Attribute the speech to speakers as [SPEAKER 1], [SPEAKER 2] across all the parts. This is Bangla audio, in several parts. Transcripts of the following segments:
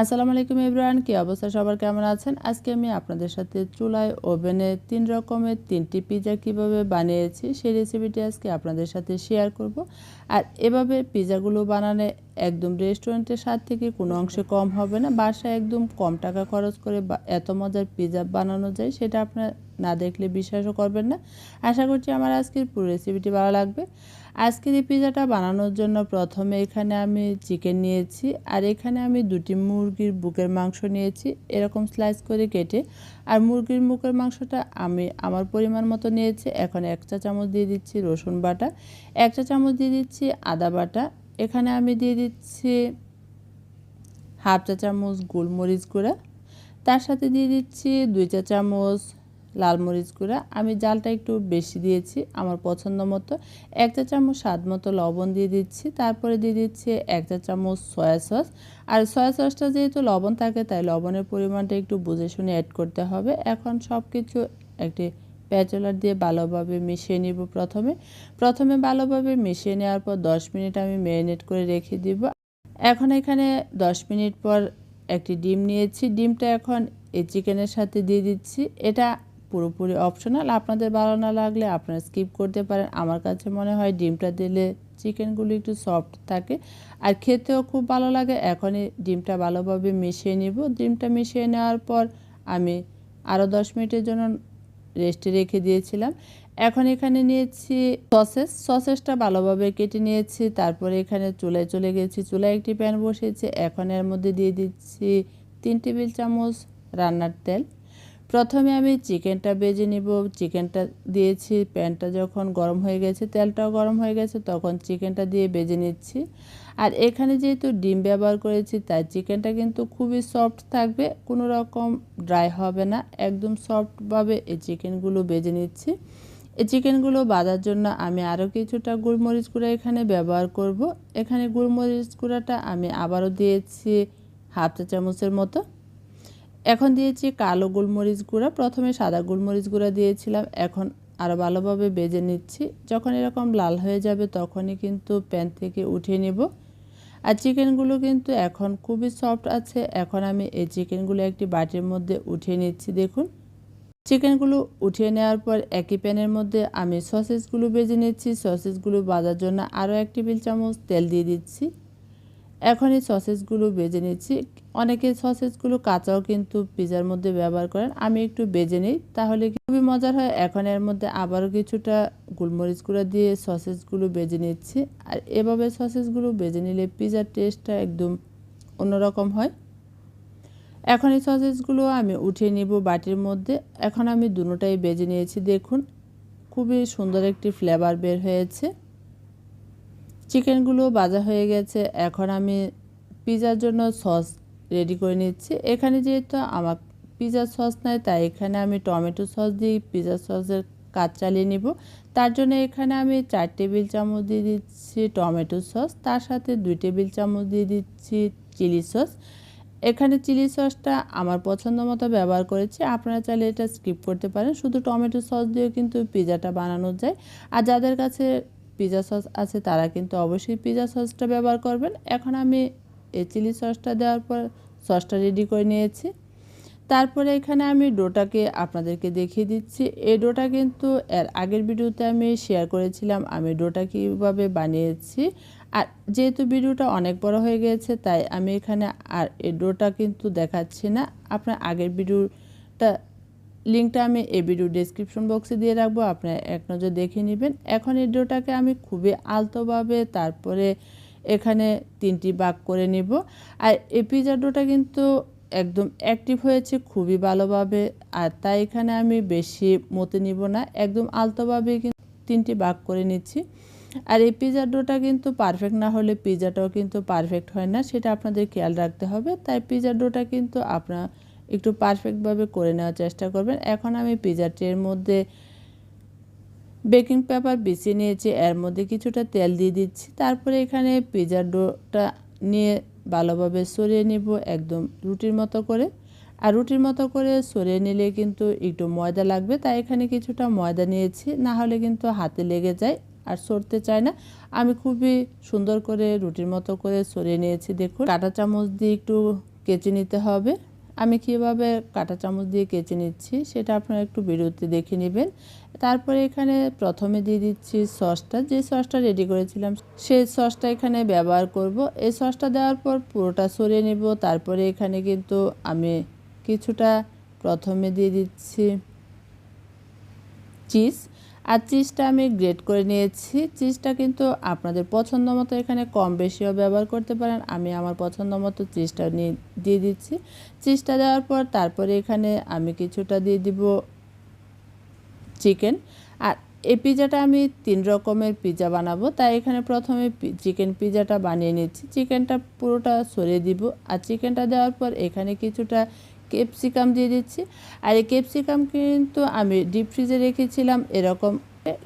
[SPEAKER 1] আসসালামু আলাইকুম ইব্রাহান কি অবস্থা? সবার কেমন আছেন? আজকে আমি আপনাদের সাথে চুলায়, ওভেনে তিন রকমের তিনটি পিজা কীভাবে বানিয়েছি সেই রেসিপিটি আজকে আপনাদের সাথে শেয়ার করব। আর এভাবে পিজাগুলো বানানো একদম রেস্টুরেন্টের স্বাদ থেকে কোনো অংশে কম হবে না, বাসায় একদম কম টাকা খরচ করে এত মজার পিজা বানানো যায়, সেটা আপনার না দেখলে বিশ্বাসও করবেন না। আশা করছি আমার আজকের পুরো রেসিপিটি ভালো লাগবে। আজকের এই পিজাটা বানানোর জন্য প্রথমে এখানে আমি চিকেন নিয়েছি, আর এখানে আমি দুটি মুরগির বুকের মাংস নিয়েছি, এরকম স্লাইস করে কেটে। আর মুরগির মুখের মাংসটা আমি আমার পরিমাণ মতো নিয়েছি, এখন এক চা চামচ দিয়ে দিচ্ছি রসুন বাটা, এক চা চামচ দিয়ে দিচ্ছি আদা বাটা, এখানে আমি দিয়ে দিচ্ছি হাফ চা চামচ গোলমরিচ গুঁড়া, তার সাথে দিয়ে দিচ্ছি দুই চা চামচ লাল মরিচ গুঁড়া। আমি জালটা একটু বেশি দিয়েছি আমার পছন্দ মতো। এক চা চামচ স্বাদ মতো লবণ দিয়ে দিচ্ছি। তারপরে দিয়ে দিচ্ছি এক চা চামচ সয়া সস। আর সয়া সসটা যেহেতু লবণ থাকে, তাই লবণের পরিমাণটা একটু বুঝে শুনে অ্যাড করতে হবে। এখন সব কিছু একটি প্যাচলার দিয়ে ভালোভাবে মিশিয়ে নিব প্রথমে। প্রথমে ভালোভাবে মিশিয়ে নেওয়ার পর দশ মিনিট আমি ম্যারিনেট করে রেখে দিব। এখন এখানে দশ মিনিট পর একটি ডিম নিয়েছি। ডিমটা এখন এই চিকেনের সাথে দিয়ে দিচ্ছি। এটা পুরোপুরি অপশনাল আপনাদের ভালো না লাগলে আপনারা স্কিপ করতে পারেন। আমার কাছে মনে হয় ডিমটা দিলে চিকেনগুলো একটু সফট থাকে। আর খেতেও খুব ভালো লাগে। এখনই ডিমটা ভালোভাবে মিশিয়ে নিব। ডিমটা মিশিয়ে নেওয়ার পর আমি আরও দশ মিনিটের জন্য রেস্টে রেখে দিয়েছিলাম। এখন এখানে নিয়েছি সসেস। সসেসটা ভালোভাবে কেটে নিয়েছি। তারপরে এখানে চুলায় চলে গেছি। চুলায় একটি প্যান বসিয়েছি। এখন এর মধ্যে দিয়ে দিচ্ছি তিন টেবিল চামচ রান্নার তেল। প্রথমে আমি চিকেনটা বেজে নিব, চিকেনটা দিয়েছি, প্যানটা যখন গরম হয়ে গেছে, তেলটাও গরম হয়ে গেছে, তখন চিকেনটা দিয়ে বেজে নিচ্ছি। আর এখানে যেহেতু ডিম ব্যবহার করেছি, তাই চিকেনটা কিন্তু খুবই সফট থাকবে, কোনো রকম ড্রাই হবে না, একদম সফটভাবে এই চিকেনগুলো বেজে নিচ্ছি। এই চিকেনগুলো বাঁধার জন্য আমি আরও কিছুটা গোলমরিচ গুঁড়া এখানে ব্যবহার করব। এখানে গোলমরিচ গুঁড়াটা আমি আবারও দিয়েছি হাফ চা চামচের মতো। এখন দিয়েছি কালো গোলমরিচ গুঁড়া। প্রথমে সাদা গোলমরিচ গুঁড়া দিয়েছিলাম। এখন আরও ভালোভাবে বেজে নিচ্ছি। যখন এরকম লাল হয়ে যাবে তখনই কিন্তু প্যান থেকে উঠিয়ে নেব। আর চিকেনগুলো কিন্তু এখন খুবই সফট আছে। এখন আমি এই চিকেনগুলো একটি বাটির মধ্যে উঠিয়ে নিচ্ছি, দেখুন। চিকেনগুলো উঠিয়ে নেওয়ার পর একই প্যানের মধ্যে আমি সসেসগুলো বেজে নিচ্ছি। সসেসগুলো বাজার জন্য আরও এক টেবিল চামচ তেল দিয়ে দিচ্ছি। এখন এই সসেসগুলো বেজে নিচ্ছি। অনেকে সসেসগুলো কাঁচাও কিন্তু পিজার মধ্যে ব্যবহার করেন। আমি একটু বেজে নিই, তাহলে খুবই মজার হয়। এখন এর মধ্যে আবারও কিছুটা গোলমরিচ গুঁড়া দিয়ে সসেসগুলো বেজে নিচ্ছি। আর এভাবে সসেসগুলো বেজে নিলে পিজার টেস্টটা একদম অন্যরকম হয়। এখন এই সসেসগুলো আমি উঠিয়ে নিব বাটির মধ্যে। এখন আমি দুটোটাই বেজে নিয়েছি, দেখুন। খুবই সুন্দর একটি ফ্লেভার বের হয়েছে। চিকেনগুলো বাজা হয়ে গেছে। এখন আমি পিজার জন্য সস রেডি করে নিচ্ছি। এখানে যেহেতু আমার পিজার সস নাই, তাই এখানে আমি টমেটো সস দিয়ে পিজা সসের কাজ চালিয়ে নিব। তার জন্য এখানে আমি চার টেবিল চামচ দিয়ে দিচ্ছি টমেটো সস, তার সাথে দুই টেবিল চামচ দিয়ে দিচ্ছি চিলি সস। এখানে চিলি সসটা আমার পছন্দ মতো ব্যবহার করেছি। আপনারা চাইলে এটা স্কিপ করতে পারেন। শুধু টমেটো সস দিয়েও কিন্তু পিজাটা বানানো যায়। আর যাদের কাছে পিজা সস আছে, তারা কিন্তু অবশ্যই পিজা সসটা ব্যবহার করবেন। এখন আমি এই চিলি সসটা দেওয়ার পর সসটা রেডি করে নিয়েছি। তারপরে এখানে আমি ডোটাকে আপনাদেরকে দেখিয়ে দিচ্ছি। এই ডোটা কিন্তু এর আগের ভিডিওতে আমি শেয়ার করেছিলাম, আমি ডোটা কীভাবে বানিয়েছি। আর যেহেতু ভিডিওটা অনেক বড় হয়ে গেছে, তাই আমি এখানে আর এই ডোটা কিন্তু দেখাচ্ছি না। আপনার আগের ভিডিওটা লিঙ্কটা আমি এই ভিডিও ডিসক্রিপশন বক্সে দিয়ে রাখব, আপনারা এক নজর দেখে নেবেন। এখন এই ডোটাকে আমি খুবই আলতোভাবে তারপরে এখানে তিনটি বাক করে নিব। আর এই পিজা ডোটা কিন্তু একদম অ্যাক্টিভ হয়েছে, খুবই ভালোভাবে। আর তাই এখানে আমি বেশি মতে নিব না, একদম আলতোভাবে কিন্তু তিনটি বাক করে নিচ্ছি। আর এই পিজার ডোটা কিন্তু পারফেক্ট না হলে পিজাটাও কিন্তু পারফেক্ট হয় না, সেটা আপনাদের খেয়াল রাখতে হবে। তাই পিজার ডোটা কিন্তু আপনার একটু পারফেক্টভাবে করে নেওয়ার চেষ্টা করবেন। এখন আমি পিজা ট্রের মধ্যে বেকিং পেপার বিছিয়ে নিয়েছি, এর মধ্যে কিছুটা তেল দিয়ে দিচ্ছি। তারপরে এখানে পিজার ডোটা নিয়ে ভালোভাবে সরিয়ে নিব একদম রুটির মতো করে। আর রুটির মতো করে সরিয়ে নিলে কিন্তু একটু ময়দা লাগবে, তাই এখানে কিছুটা ময়দা নিয়েছি। না হলে কিন্তু হাতে লেগে যায় আর সরতে চায় না। আমি খুবই সুন্দর করে রুটির মতো করে সরিয়ে নিয়েছি, দেখুন। কাটা চামচ দিয়ে একটু কেচে নিতে হবে। আমি কীভাবে কাঁটা চামচ দিয়ে কেচে নিচ্ছি সেটা আপনারা একটু বিরতি দেখে নেবেন। তারপরে এখানে প্রথমে দিয়ে দিচ্ছি সসটা। যে সসটা রেডি করেছিলাম, সেই সসটা এখানে ব্যবহার করব। এই সসটা দেওয়ার পর পুরোটা সরিয়ে নেব। তারপরে এখানে কিন্তু আমি কিছুটা প্রথমে দিয়ে দিচ্ছি চিজ। আর চিজটা আমি গ্রেট করে নিয়েছি। চিজটা কিন্তু আপনাদের পছন্দ মতো এখানে কম বেশিও ব্যবহার করতে পারেন। আমি আমার পছন্দ মতো চিজটা নিয়ে, দিয়ে দিচ্ছি। চিজটা দেওয়ার পর তারপরে এখানে আমি কিছুটা দিয়ে দিব চিকেন আর এই পিজাটা আমি তিন রকমের পিজা বানাবো। তাই এখানে প্রথমে চিকেন পিজাটা বানিয়ে নিচ্ছি। চিকেনটা পুরোটা সরিয়ে দিব। আর চিকেনটা দেওয়ার পর এখানে কিছুটা ক্যাপসিকাম দিয়ে দিচ্ছি। আর এই ক্যাপসিকাম কিন্তু আমি ডিপ ফ্রিজে রেখেছিলাম, এরকম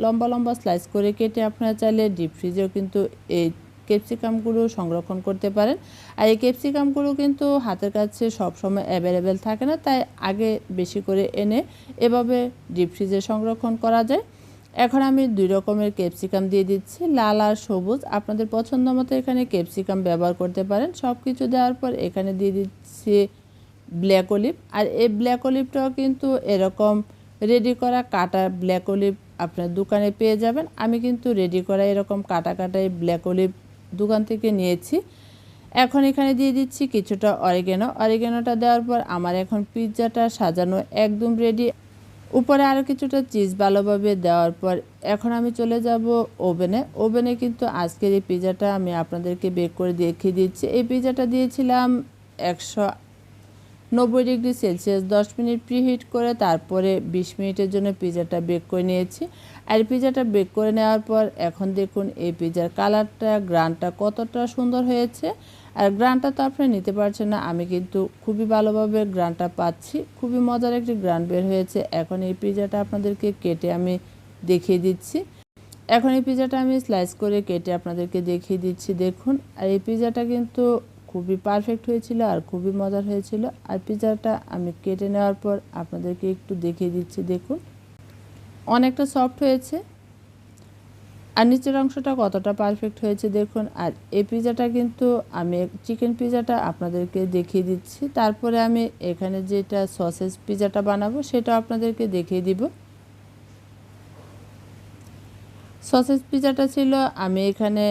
[SPEAKER 1] লম্বা লম্বা স্লাইস করে কেটে আপনারা চাইলে ডিপ ফ্রিজেও কিন্তু এই ক্যাপসিকামগুলো সংরক্ষণ করতে পারেন। আর এই ক্যাপসিকামগুলো কিন্তু হাতের কাছে সবসময় অ্যাভেলেবেল থাকে না, তাই আগে বেশি করে এনে এভাবে ডিপ ফ্রিজে সংরক্ষণ করা যায়। এখন আমি দুই রকমের ক্যাপসিকাম দিয়ে দিচ্ছি, লাল আর সবুজ। আপনাদের পছন্দ মতো এখানে ক্যাপসিকাম ব্যবহার করতে পারেন। সব কিছু দেওয়ার পর এখানে দিয়ে দিচ্ছি ব্ল্যাক অলিভ আর এই ব্ল্যাক অলিভটাও কিন্তু এরকম রেডি করা কাটা ব্ল্যাক অলিভ আপনার দোকানে পেয়ে যাবেন। আমি কিন্তু রেডি করা এরকম কাটা কাটা এই ব্ল্যাক অলিভ দোকান থেকে নিয়েছি। এখন এখানে দিয়ে দিচ্ছি কিছুটা অরিগেনো অরিগেনোটা দেওয়ার পর আমার এখন পিৎজাটা সাজানো একদম রেডি উপরে আরও কিছুটা চিজ ভালোভাবে দেওয়ার পর এখন আমি চলে যাব ওভেনে। ওভেনে কিন্তু আজকের এই পিৎজাটা আমি আপনাদেরকে বেক করে দেখিয়ে দিচ্ছি। এই পিৎজাটা দিয়েছিলাম একশো নব্বই ডিগ্রি সেলসিয়াস, দশ মিনিট প্রিহিট করে তারপরে বিশ মিনিটের জন্য পিজাটা বেক করে নিয়েছি। আর পিজাটা বেক করে নেওয়ার পর এখন দেখুন এই পিজার কালারটা, গ্রানটা কতটা সুন্দর হয়েছে। আর গ্রানটা তো আপনি নিতে পারছেন না, আমি কিন্তু খুবই ভালোভাবে গ্রানটা পাচ্ছি। খুবই মজার একটি গ্রান বের হয়েছে। এখন এই পিজাটা আপনাদেরকে কেটে আমি দেখিয়ে দিচ্ছি। এখন এই পিজাটা আমি স্লাইস করে কেটে আপনাদেরকে দেখিয়ে দিচ্ছি, দেখুন। আর এই পিজাটা কিন্তু খুবই পারফেক্ট হয়েছিল আর খুবই মজার হয়েছিল। আর পিজাটা আমি কেটে নেওয়ার পর আপনাদেরকে একটু দেখিয়ে দিচ্ছি, দেখুন। অনেকটা সফট হয়েছে। আর নিচের অংশটা কতটা পারফেক্ট হয়েছে, দেখুন। আর এই পিজাটা কিন্তু আমি চিকেন পিজাটা আপনাদেরকে দেখিয়ে দিচ্ছি। তারপরে আমি এখানে যেটা সসেজ পিজাটা বানাবো সেটা আপনাদেরকে দেখিয়ে দিব। সসেজ পিজাটা ছিল, আমি এখানে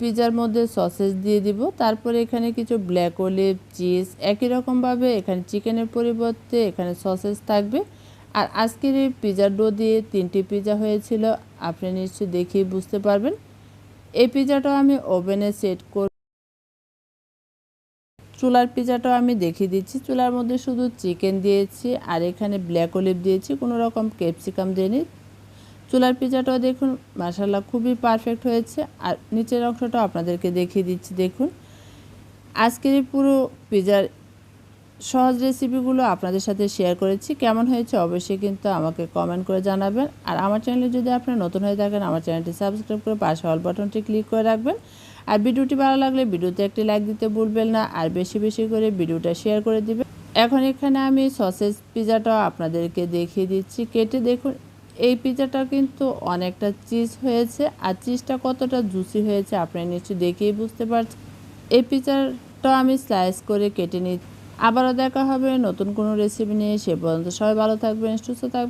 [SPEAKER 1] পিজার মধ্যে সসেজ দিয়ে দিব। তারপরে এখানে কিছু ব্ল্যাক অলিভ, চিজ, একই রকমভাবে এখানে চিকেনের পরিবর্তে এখানে সসেজ থাকবে। আর আজকের এই পিজার ডো দিয়ে তিনটি পিজা হয়েছিল, আপনি নিশ্চয়ই দেখেই বুঝতে পারবেন। এই পিজাটাও আমি ওভেনে সেট কর চুলার পিজাটাও আমি দেখিয়ে দিচ্ছি। চুলার মধ্যে শুধু চিকেন দিয়েছি আর এখানে ব্ল্যাক অলিভ দিয়েছি, কোনো রকম ক্যাপসিকাম দিইনি চুলার পিজাটাও দেখুন মাসাল্লাহ খুবই পারফেক্ট হয়েছে। আর নিচের অংশটা আপনাদেরকে দেখিয়ে দিচ্ছি, দেখুন। আজকের পুরো পিজার সহজ রেসিপিগুলো আপনাদের সাথে শেয়ার করেছি। কেমন হয়েছে অবশ্যই কিন্তু আমাকে কমেন্ট করে জানাবেন। আর আমার চ্যানেলে যদি আপনারা নতুন হয়ে থাকেন, আমার চ্যানেলটি সাবস্ক্রাইব করে পাশে অল বাটনটি ক্লিক করে রাখবেন। আর ভিডিওটি ভালো লাগলে ভিডিওতে একটি লাইক দিতে ভুলবেন না, আর বেশি বেশি করে ভিডিওটা শেয়ার করে দিবেন। এখন এখানে আমি সসেজ পিজাটাও আপনাদেরকে দেখিয়ে দিচ্ছি। কেটে দেখুন এই পিজাটা কিন্তু অনেকটা চিজ হয়েছে, আর চিজটা কতটা জুসি হয়েছে আপনারা নিশ্চয়ই দেখেই বুঝতে পারছেন। এই পিজাটা আমি স্লাইস করে কেটে নিই আবারও দেখা হবে নতুন কোনো রেসিপি নিয়ে, সে পর্যন্ত সবাই ভালো থাকবেন, সুস্থ থাকবেন।